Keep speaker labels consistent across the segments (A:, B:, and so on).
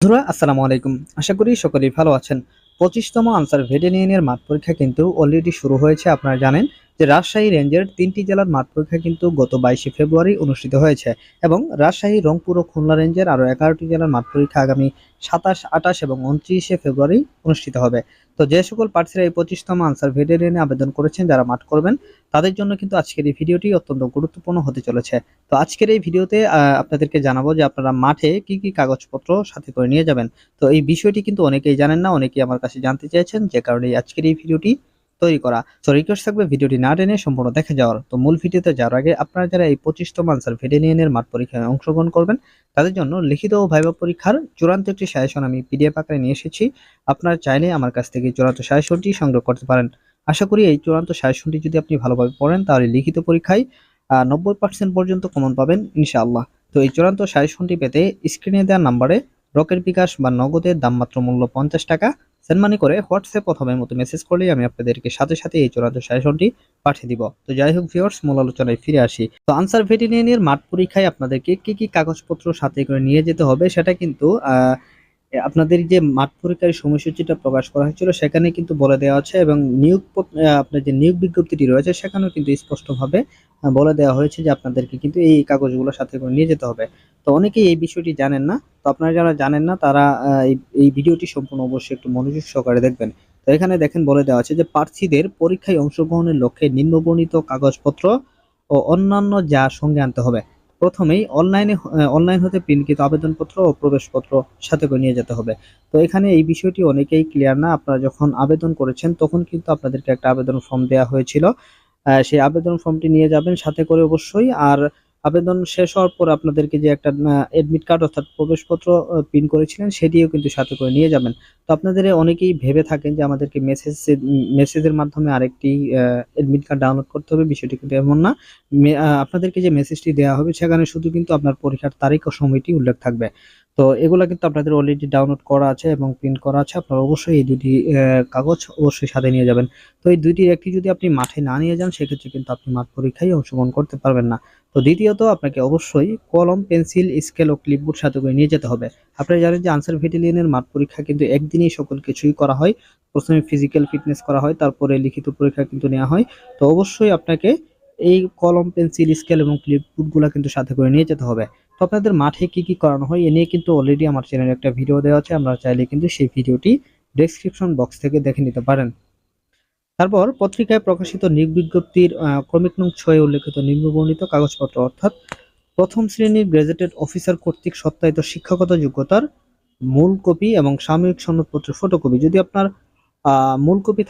A: বন্ধুরা, আসসালামু আলাইকুম। আশা করি সকলেই ভালো আছেন। পঁচিশতম আনসার ভেটেরিয়ানের মাঠ পরীক্ষা কিন্তু অলরেডি শুরু হয়েছে, আপনারা জানেন। যে রাজশাহী রেঞ্জের তিনটি জেলার মাঠ পরীক্ষা কিন্তু গত বাইশে ফেব্রুয়ারি অনুষ্ঠিত হয়েছে এবং রাজশাহী, রংপুর ও খুলনা রেঞ্জের আরও এগারোটি জেলার মাঠ পরীক্ষা আগামী সাতাশ, আঠাশ এবং উনত্রিশে ফেব্রুয়ারি অনুষ্ঠিত হবে। তো যে সকল প্রার্থীরা এই পঁচিশতম আনসার ভেটেরিয়ানে আবেদন করেছেন, যারা মাঠ করবেন, তাদের জন্য কিন্তু আজকের এই ভিডিওটি অত্যন্ত গুরুত্বপূর্ণ হতে চলেছে। তো আজকের এই ভিডিওতে আপনাদেরকে জানাব যে আপনারা মাঠে কি কি কাগজপত্র সাথে করে নিয়ে যাবেন। তো এই বিষয়টি কিন্তু অনেকেই জানেন না, অনেকেই আমার কাছে জানতে চেয়েছেন, যে কারণে আজকের এই ভিডিওটি তৈরি করা। তো রিকোয়েস্ট থাকবে ভিডিওটি না টেনে সম্পূর্ণ দেখে যাওয়ার। তো মূল ভিডিওতে যাওয়ার আগে আপনারা যারা এই পঁচিশতম আনসার ভেটেনিয়ানের মাঠ পরীক্ষায় অংশগ্রহণ করবেন, তাদের জন্য লিখিত ও ভাইবা পরীক্ষার চূড়ান্ত একটি সাজেশন আমি পিডিএফ আকারে নিয়ে এসেছি। আপনারা চাইলে আমার কাছ থেকে চূড়ান্ত সাজেশনটি সংগ্রহ করতে পারেন। আশা করি এই চূড়ান্ত সাজেশনটি যদি আপনি ভালোভাবে পড়েন, তাহলে লিখিত পরীক্ষায় নব্বই পার্সেন্ট পর্যন্ত কমন পাবেন, ইনশাআল্লাহ। তো এই চূড়ান্ত সাজেশনটি পেতে স্ক্রিনে দেওয়া নাম্বারে রকেট বিকাশ বা নগদের দাম মাত্র মূল্য পঞ্চাশ টাকা সেন্ড মানি করে হোয়াটসঅ্যাপ অথবা মতো মেসেজ করলেই আমি আপনাদেরকে সাথে সাথে এই চূড়ান্ত সাজেশনটি পাঠিয়ে দিব। তো যাই হোক ভিউয়ার্স মূল আলোচনায় ফিরে আসি। তো আনসার ভেটেরিয়ানের মাঠ পরীক্ষায় আপনাদেরকে কি কি কাগজপত্র সাথে করে নিয়ে যেতে হবে সেটা কিন্তু আপনাদের যে মাঠ পরীক্ষার সময়সূচিটা প্রকাশ করা হয়েছিল সেখানে কিন্তু বলে দেওয়া আছে এবং নিয়োগ আপনার যে নিয়োগ বিজ্ঞপ্তিটি রয়েছে সেখানেও কিন্তু স্পষ্টভাবে বলে দেওয়া হয়েছে যে আপনাদেরকে কিন্তু এই কাগজগুলো সাথে করে নিয়ে যেতে হবে। তো অনেকেই এই বিষয়টি জানেন না। তো আপনারা যারা জানেন না, তারা এই- ভিডিওটি সম্পূর্ণ অবশ্যই একটু মনোযোগ সহকারে দেখবেন। তো এখানে দেখেন বলে দেওয়া আছে যে, প্রার্থীদের পরীক্ষায় অংশগ্রহণের লক্ষ্যে নিম্নবর্ণিত কাগজপত্র ও অন্যান্য যা সঙ্গে আনতে হবে, প্রথমেই অনলাইনে অনলাইন হতে প্রিন্টকৃত আবেদনপত্র ও প্রবেশপত্র সাথে করে নিয়ে যেতে হবে। তো এখানে এই বিষয়টি অনেকেই ক্লিয়ার না। আপনারা যখন আবেদন করেছেন, তখন কিন্তু আপনাদেরকে একটা আবেদন ফর্ম দেওয়া হয়েছিল। সেই আবেদন ফর্মটি নিয়ে যাবেন, সাথে করে অবশ্যই। আর আবেদন শেষ হওয়ার পর আপনাদেরকে যে একটা এডমিট কার্ড অর্থাৎ প্রবেশপত্র পিন করেছিলেন, সেটিও কিন্তু সাথে করে নিয়ে যাবেন। তো আপনাদের অনেকেই ভেবে থাকেন যে আমাদেরকে মেসেজ মেসেজের মাধ্যমে আরেকটি এডমিট কার্ড ডাউনলোড করতে হবে। বিষয়টি কিন্তু এমন না। আপনাদেরকে যে মেসেজটি দেওয়া হবে, সেখানে শুধু কিন্তু আপনার পরীক্ষার তারিখ ও সময়টি উল্লেখ থাকবে। তো এগুলো কিন্তু আপনাদের অলরেডি ডাউনলোড করা আছে এবং প্রিন্ট করা আছে। আপনারা অবশ্যই এই দুটি কাগজ অবশ্যই সাথে নিয়ে যাবেন। তো এই দুইটির একটি যদি আপনি মাঠে না নিয়ে যান, সেক্ষেত্রে কিন্তু আপনি মাঠ পরীক্ষায় অংশগ্রহণ করতে পারবেন না। তো দ্বিতীয়ত আপনাকে অবশ্যই কলম, পেন্সিল, স্কেল ও ক্লিপবোর্ড সাথে করে নিয়ে যেতে হবে। আপনারা জানেন যে আনসার ভিটিলিয়ানের মাঠ পরীক্ষা কিন্তু একদিনই সকল কিছুই করা হয়। প্রথমে ফিজিক্যাল ফিটনেস করা হয়, তারপরে লিখিত পরীক্ষা কিন্তু নেওয়া হয়। তো অবশ্যই আপনাকে এই কলম, পেন্সিল, স্কেল এবং ক্লিপবোর্ডগুলো কিন্তু সাথে করে নিয়ে যেতে হবে। তো আপনাদের মাঠে কি কি করানো হয়, এ নিয়ে কিন্তু অলরেডি আমার চ্যানেলে একটা ভিডিও দেওয়া আছে, আপনারা চাইলে কিন্তু সেই ভিডিওটি ডেসক্রিপশন বক্স থেকে দেখে নিতে পারেন। তারপর পত্রিকায় প্রকাশিত নিয়োগ বিজ্ঞপ্তির ক্রমিক নং ছয়ে উল্লেখিত নিম্নবর্ণিত কাগজপত্র অর্থাৎ প্রথম শ্রেণির গ্রাজুয়েটেড অফিসার কর্তৃক সত্যায়িত শিক্ষাগত যোগ্যতার মূল কপি এবং সাময়িক সনদপত্রের ফটোকপি। যদি আপনার মূল কপি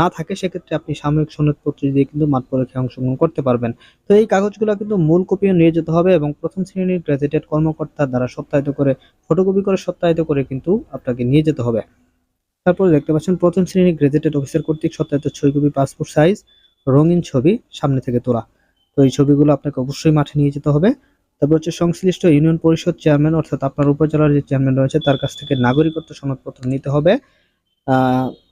A: না থাকে, সেক্ষেত্রে আপনি সাময়িক সনদপত্র দিয়ে কিন্তু মাঠ পরীক্ষায় অংশগ্রহণ করতে পারবেন। তো এই কাগজগুলো কিন্তু মূল কপিও নিয়ে যেতে হবে এবং প্রথম শ্রেণির গ্রাজুয়েটেড কর্মকর্তার দ্বারা সত্যায়িত করে, ফটোকপি করে সত্যায়িত করে কিন্তু আপনাকে নিয়ে যেতে হবে। তারপরে দেখতে পাচ্ছেন প্রথম শ্রেণির গ্রাজুয়েটেড অফিসার কর্তৃক সত্যায়িত ছয় কপি পাসপোর্ট সাইজ রঙিন ছবি সামনে থেকে তোলা। তো এই ছবিগুলো আপনাকে অবশ্যই মাঠে নিয়ে যেতে হবে। তারপর হচ্ছে সংশ্লিষ্ট ইউনিয়ন পরিষদ চেয়ারম্যান অর্থাৎ আপনার উপজেলার যে চেয়ারম্যান রয়েছে, তার কাছ থেকে নাগরিকত্ব সনদপত্র নিতে হবে।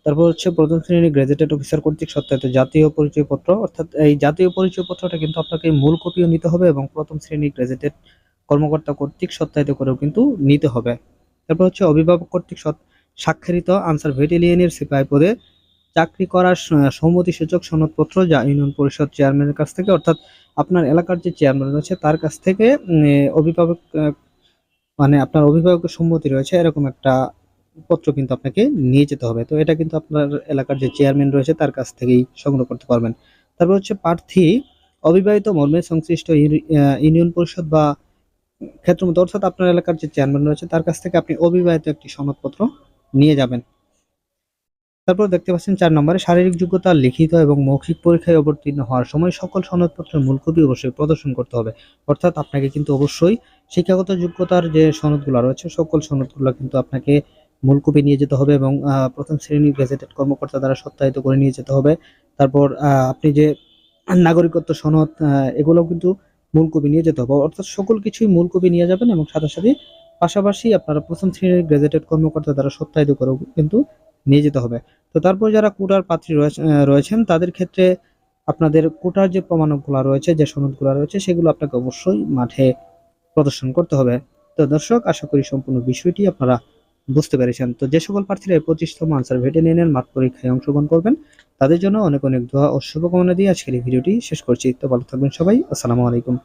A: তারপর হচ্ছে প্রথম শ্রেণির গ্রাজুয়েটেড অফিসার কর্তৃক সত্যায়িত জাতীয় পরিচয়পত্র, অর্থাৎ এই জাতীয় পরিচয়পত্রটা কিন্তু আপনাকে মূল কপিও নিতে হবে এবং প্রথম শ্রেণির গ্রাজুয়েটেড কর্মকর্তা কর্তৃক সত্যায়িত করেও কিন্তু নিতে হবে। তারপর হচ্ছে অভিভাবক কর্তৃক সৎ- স্বাক্ষরিত আনসার ভেটেলিয়ানের সিপাহী পদে চাকরি করার সম্মতিসূচক সনদপত্র যা ইউনিয়ন পরিষদ চেয়ারম্যানের কাছ থেকে, অর্থাৎ আপনার এলাকার যে চেয়ারম্যান রয়েছে তার কাছ থেকে অভিভাবক মানে আপনার অভিভাবকের সম্মতি রয়েছে, এরকম একটা পত্র কিন্তু আপনাকে নিয়ে যেতে হবে। তো এটা কিন্তু আপনার এলাকার যে চেয়ারম্যান রয়েছে তার কাছ থেকেই সংগ্রহ করতে পারবেন। তারপর হচ্ছে প্রার্থী, অবিবাহিত মর্মে সংশ্লিষ্ট ইউনিয়ন পরিষদ বা ক্ষেত্রমত, অর্থাৎ আপনার এলাকার যে চেয়ারম্যান রয়েছে তার কাছ থেকে আপনি অবিবাহিত একটি সনদপত্র নিয়ে যাবেন। তারপর দেখতে পাচ্ছেন চার নম্বরে শারীরিক যোগ্যতা, লিখিত এবং মৌখিক পরীক্ষায় অবতীর্ণ হওয়ার সময় সকল সনদপত্রের মূল কপি অবশ্যই প্রদর্শন করতে হবে। অর্থাৎ আপনাকে কিন্তু অবশ্যই শিক্ষাগত যোগ্যতার যে সনদগুলো রয়েছে, সকল সনদগুলো কিন্তু আপনাকে মূল কপি নিয়ে যেতে হবে এবং প্রথম শ্রেণির গেজেটেড কর্মকর্তা দ্বারা সত্যায়িত করে নিয়ে যেতে হবে। তারপর আপনি যে নাগরিকত্ব সনদ এগুলোও কিন্তু মূল কপি নিয়ে যেতে হবে। অর্থাৎ সকল কিছুই মূল কপি নিয়ে যাবেন এবং সাথে সাথে পাশাপাশি আপনারা প্রথম শ্রেণির গ্রাজুয়েটেড কর্মকর্তা দ্বারা সত্যায়িত করেও কিন্তু নিয়ে যেতে হবে। তো তারপর যারা কোটার আহ, রয়েছেন তাদের ক্ষেত্রে আপনাদের কোটার যে প্রমাণকগুলো রয়েছে যে সনদগুলো রয়েছে সেগুলো আপনাকে অবশ্যই মাঠে প্রদর্শন করতে হবে। তো দর্শক আশা করি সম্পূর্ণ বিষয়টি আপনারা বুঝতে পেরেছেন। তো যে সকল প্রার্থীরা পঁচিশতম আনসার ভেটেরিয়ানের মাঠ পরীক্ষায় অংশগ্রহণ করবেন। তাদের জন্য অনেক অনেক দোয়া ও শুভকামনা দিয়ে আজকের এই ভিডিওটি শেষ করছি। তো ভালো থাকবেন সবাই। আসসালামু আলাইকুম।